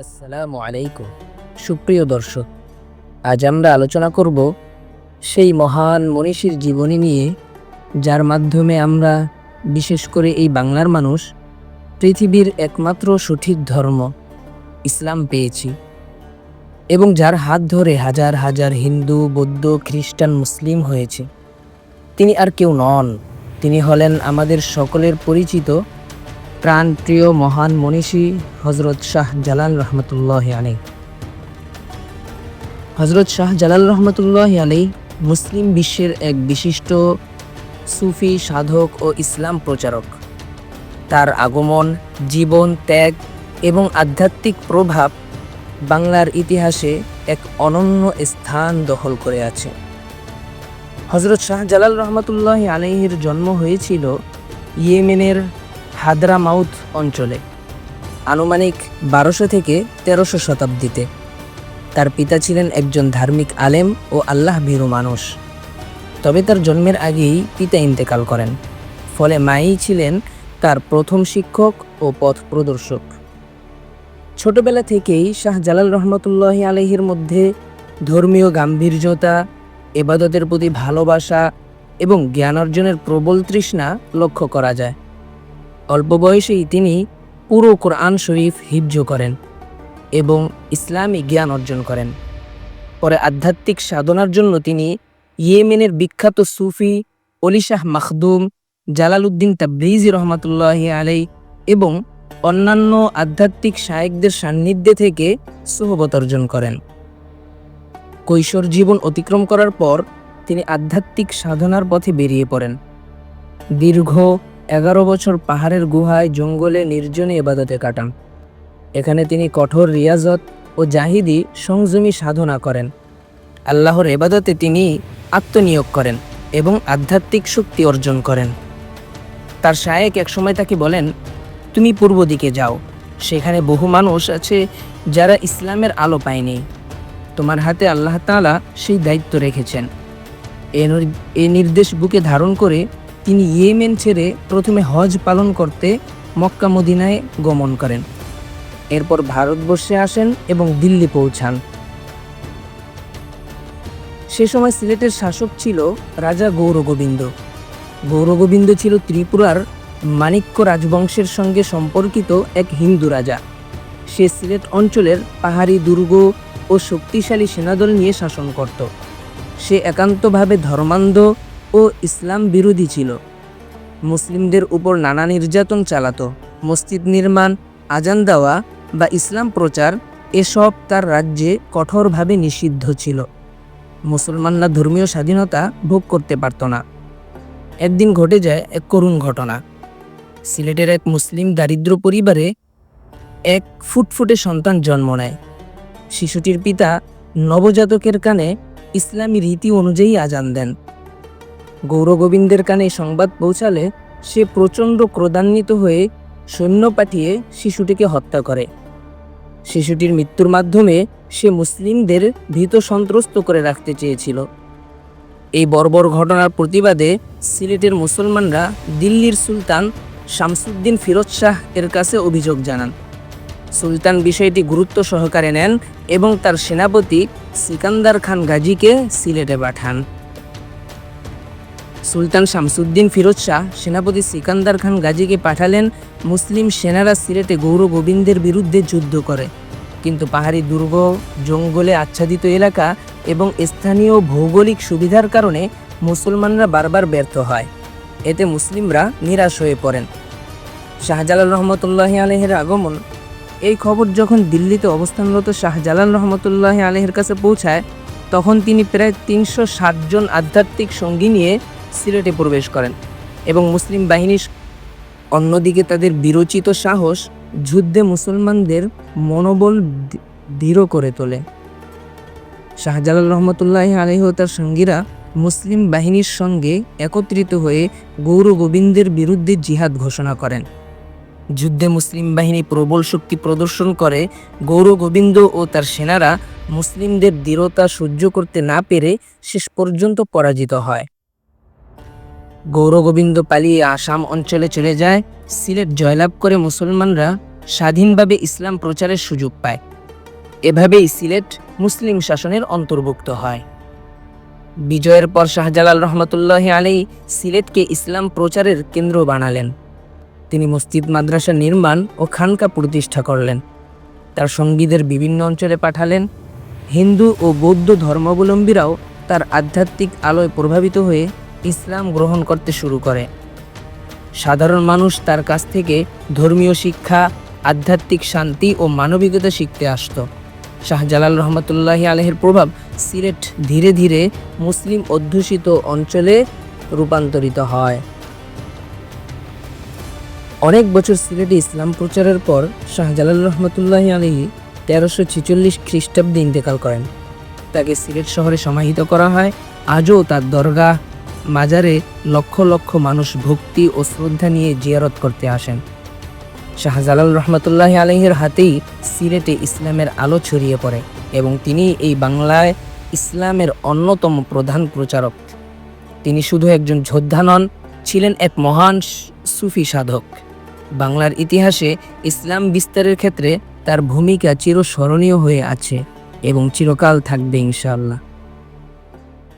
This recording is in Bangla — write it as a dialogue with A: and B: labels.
A: আসসালামু আলাইকুম। সুপ্রিয় দর্শক, আজ আমরা আলোচনা করব সেই মহান মনীষীর জীবনী নিয়ে, যার মাধ্যমে আমরা, বিশেষ করে এই বাংলার মানুষ, পৃথিবীর একমাত্র সঠিক ধর্ম, ইসলাম পেয়েছি। এবং যার হাত ধরে হাজার হাজার হিন্দু, বৌদ্ধ, খ্রিস্টান, মুসলিম হয়েছে। তিনি আর কেউ নন। তিনি হলেন আমাদের সকলের পরিচিত প্রাণপ্রিয় মহান মনীষী হজরত শাহ জালাল রহমতুল্লাহ আলী হজরত শাহ জালাল রহমতুল্লাহ আলী মুসলিম বিশ্বের এক বিশিষ্ট সুফি, সাধক ও ইসলাম প্রচারক। তার আগমন, জীবন ত্যাগ এবং আধ্যাত্মিক প্রভাব বাংলার ইতিহাসে এক অনন্য স্থান দখল করে আছে। হজরত শাহ জালাল রহমতুল্লাহ আলাইহির জন্ম হয়েছিল ইয়েমেনের হাদরা মাউথ অঞ্চলে, আনুমানিক বারোশো থেকে তেরোশো শতাব্দীতে। তার পিতা ছিলেন একজন ধার্মিক আলেম ও আল্লাহ ভীরু মানুষ। তবে তার জন্মের আগেই পিতা ইন্তেকাল করেন, ফলে মাই ছিলেন তার প্রথম শিক্ষক ও পথ প্রদর্শক। ছোটবেলা থেকেই শাহ জালাল রহমতুল্লাহ আলহির মধ্যে ধর্মীয় গাম্ভীর্যতা, এবাদতের প্রতি ভালোবাসা এবং জ্ঞান অর্জনের প্রবল তৃষ্ণা লক্ষ্য করা যায়। অল্প বয়সেই তিনি পুরো কোরআন শরীফ হিফজ করেন এবং ইসলামী জ্ঞান অর্জন করেন। পরে আধ্যাত্মিক সাধনার জন্য তিনি ইয়েমেনের বিখ্যাত সুফি অলিশাহ মাখদুম, জালালউদ্দিন তাবরিজি রহমতুল্লাহ আলাই এবং অন্যান্য আধ্যাত্মিক শায়েকদের সান্নিধ্যে থেকে সোহবত অর্জন করেন। কৈশোর জীবন অতিক্রম করার পর তিনি আধ্যাত্মিক সাধনার পথে বেরিয়ে পড়েন। দীর্ঘ এগারো বছর পাহাড়ের গুহায় জঙ্গলে নির্জনে এবাদতে কাটান। এখানে তিনি কঠোর রিয়াজত ও জাহিদি সংযমী সাধনা করেন। আল্লাহর এবাদতে তিনি আত্মনিয়োগ করেন এবং আধ্যাত্মিক শক্তি অর্জন করেন। তার শায়েক একসময় তাকে বলেন, তুমি পূর্ব দিকে যাও। সেখানে বহু মানুষ আছে যারা ইসলামের আলো পায়নি। তোমার হাতে আল্লাহ তাআলা সেই দায়িত্ব রেখেছেন। এ নির্দেশ বুকে ধারণ করে তিনি ইয়েমেন ছেড়ে প্রথমে হজ পালন করতে মক্কা মদিনায় গমন করেন। এরপর ভারতবর্ষে আসেন এবং দিল্লি পৌঁছান। সে সময় সিলেটের শাসক ছিল রাজা গৌরগোবিন্দ। গৌরগোবিন্দ ছিল ত্রিপুরার মাণিক্য রাজবংশের সঙ্গে সম্পর্কিত এক হিন্দু রাজা। সে সিলেট অঞ্চলের পাহাড়ি, দুর্গ ও শক্তিশালী সেনাদল নিয়ে শাসন করত। সে একান্তভাবে ধর্মান্ধ ও ইসলাম বিরোধী ছিল। মুসলিমদের উপর নানা নির্যাতন চালাতো। মসজিদ নির্মাণ, আজান দেওয়া বা ইসলাম প্রচার এসব তার রাজ্যে কঠোরভাবে নিষিদ্ধ ছিল। মুসলমানরা ধর্মীয় স্বাধীনতা ভোগ করতে পারত না। একদিন ঘটে যায় এক করুণ ঘটনা। সিলেটের এক মুসলিম দারিদ্র পরিবারে এক ফুটফুটে সন্তান জন্ম নেয়। শিশুটির পিতা নবজাতকের কানে ইসলামী রীতি অনুযায়ী আজান দেন। গৌরগোবিন্দের কানে সংবাদ পৌঁছালে সে প্রচণ্ড ক্রোধান্বিত হয়ে সৈন্য পাঠিয়ে শিশুটিকে হত্যা করে। শিশুটির মৃত্যুর মাধ্যমে সে মুসলিমদের ভীত সন্ত্রস্ত করে রাখতে চেয়েছিল। এই বর্বর ঘটনার প্রতিবাদে সিলেটের মুসলমানরা দিল্লির সুলতান শামসুদ্দিন ফিরোজ শাহ এর কাছে অভিযোগ জানান। সুলতান বিষয়টি গুরুত্ব সহকারে নেন এবং তার সেনাপতি সিকান্দার খান গাজীকে সিলেটে পাঠান। সুলতান শামসুদ্দিন ফিরোজ শাহ, সেনাপতি সিকান্দার খান গাজীকে পাঠালেন, মুসলিম সেনারা সিলেটে গৌর গোবিন্দের বিরুদ্ধে যুদ্ধ করে। কিন্তু পাহাড়ি দুর্গ, জঙ্গলে আচ্ছাদিত এলাকা এবং স্থানীয় ভৌগোলিক সুবিধার কারণে মুসলমানরা বারবার ব্যর্থ হয়। এতে মুসলিমরা নিরাশ হয়ে পড়েন। শাহজালাল রহমতুল্লাহ আলহের আগমন। এই খবর যখন দিল্লিতে অবস্থানরত শাহজালাল রহমতুল্লাহ আলহের কাছে পৌঁছায়, তখন তিনি প্রায় তিনশো জন আধ্যাত্মিক সঙ্গী নিয়ে সিলেটে প্রবেশ করেন এবং মুসলিম বাহিনীর অন্যদিকে তাদের বিরচিত সাহস যুদ্ধে মুসলমানদের মনোবল দৃঢ় করে তোলে। শাহজালাল রহমতুল্লাহ আলহ তার সঙ্গীরা মুসলিম বাহিনীর সঙ্গে একত্রিত হয়ে গৌর গোবিন্দের বিরুদ্ধে জিহাদ ঘোষণা করেন। যুদ্ধে মুসলিম বাহিনী প্রবল শক্তি প্রদর্শন করে, গৌর গোবিন্দ ও তার সেনারা মুসলিমদের দৃঢ়তা সহ্য করতে না পেরে শেষ পর্যন্ত পরাজিত হয়। গৌরগোবিন্দ পালিয়ে আসাম অঞ্চলে চলে যায়। সিলেট জয়লাভ করে মুসলমানরা স্বাধীনভাবে ইসলাম প্রচারের সুযোগ পায়। এভাবেই সিলেট মুসলিম শাসনের অন্তর্ভুক্ত হয়। বিজয়ের পর শাহজালাল রহমতুল্লাহ আলী সিলেটকে ইসলাম প্রচারের কেন্দ্র বানালেন। তিনি মসজিদ মাদ্রাসা নির্মাণ ও খানকা প্রতিষ্ঠা করলেন। তার সঙ্গীদের বিভিন্ন অঞ্চলে পাঠালেন। হিন্দু ও বৌদ্ধ ধর্মাবলম্বীরাও তার আধ্যাত্মিক আলোয় প্রভাবিত হয়ে ইসলাম গ্রহণ করতে শুরু করে। সাধারণ মানুষ তার কাছ থেকে ধর্মীয় শিক্ষা, আধ্যাত্মিক শান্তি ও মানবিকতা শিখতে আসতো। শাহজালাল রহমতুল্লাহ আলহের প্রভাব সিলেট ধীরে ধীরে মুসলিম অধ্যুষিত অঞ্চলে রূপান্তরিত হয়। অনেক বছর সিলেটে ইসলাম প্রচারের পর শাহজালাল রহমতুল্লাহ আলী তেরোশো ছেচল্লিশ খ্রিস্টাব্দে ইন্তেকাল করেন। তাকে সিলেট শহরে সমাহিত করা হয়। আজও তার দরগা মাজারে লক্ষ লক্ষ মানুষ ভক্তি ও শ্রদ্ধা নিয়ে জিয়ারত করতে আসেন। শাহজালাল রহমতুল্লাহ আলহের হাতেই সিলেটে ইসলামের আলো ছড়িয়ে পড়ে এবং তিনি এই বাংলায় ইসলামের অন্যতম প্রধান প্রচারক। তিনি শুধু একজন যোদ্ধা নন, ছিলেন এক মহান সুফি সাধক। বাংলার ইতিহাসে ইসলাম বিস্তারের ক্ষেত্রে তার ভূমিকা চিরস্মরণীয় হয়ে আছে এবং চিরকাল থাকবে ইনশাআল্লাহ।